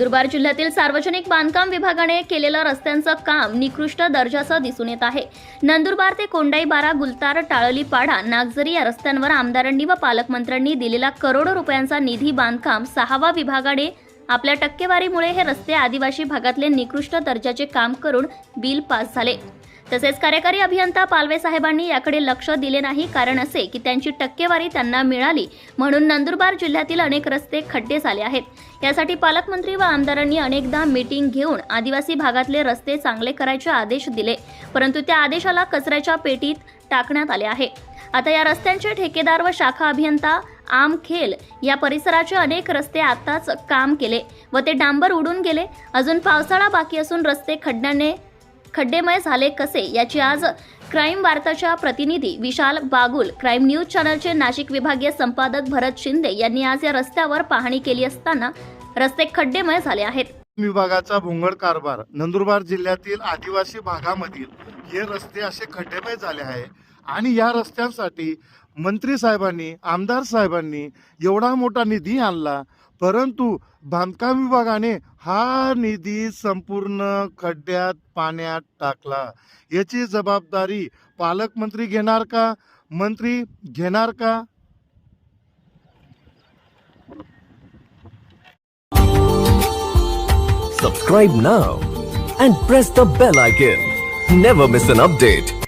नंदुरबार जिल्ह्यातील सार्वजनिक बांधकाम विभागाने केलेलं रस्त्यांचं काम निकृष्ट दर्जाचं दिसून येत आहे. नंदुरबार ते कोंडाईबारा गुलतार टाळली पाडा नागझरी या रस्त्यांवर आमदारांनी व पालकमंत्र्यांनी दिलेला करोडो रुपयांचा निधी बांधकाम सहावा विभागाने आपल्या टक्केवारीमुळे हे रस्ते आदिवासी भागातले निकृष्ट दर्जाचे काम करून बिल पास झाले. तसेच कार्यकारी अभियंता पालवे साहेबांनी याकडे लक्ष दिले नाही कारण असे की त्यांची टक्केवारी त्यांना मिळाली म्हणून नंदुरबार जिल्ह्यातील अनेक रस्ते खड्डे झाले आहेत. यासाठी पालकमंत्री व आमदारांनी अनेकदा मीटिंग घेऊन आदिवासी भागातले रस्ते चांगले करायचे आदेश दिले परंतु त्या आदेशाला कचऱ्याच्या पेटीत टाकण्यात आले आहे. आता या रस्त्यांचे ठेकेदार व शाखा अभियंता आमखेल या परिसराचे अनेक रस्ते आताच काम केले व ते डांबर उडून गेले. अजून पावसाळा बाकी असून रस्ते खड्ड्याने खड्डेमय झाले कसे याची आज क्राईम वार्ताच्या प्रतिनिधी विशाल बागुल क्राईम न्यूज चॅनलचे नाशिक विभागीय संपादक भरत शिंदे यांनी आज या रस्त्यावर पाहणी केली असताना रस्ते खड्डेमय झाले आहेत. विभागाचा भोंगड कारभार नंदुरबार जिल्ह्यातील आदिवासी भागामधील हे रस्ते असे खड्डेमय झाले आहे. आणि या रस्त्यांसाठी मंत्री साहेबांनी आमदार साहेबांनी एवढा मोठा निधी आणला परंतु बांधकाम विभागाने हा निधी संपूर्ण खड्ड्यात पाण्यात टाकला याची जबाबदारी पालकमंत्री घेणार का मंत्री घेणार का Subscribe now and press the bell icon. Never miss an update.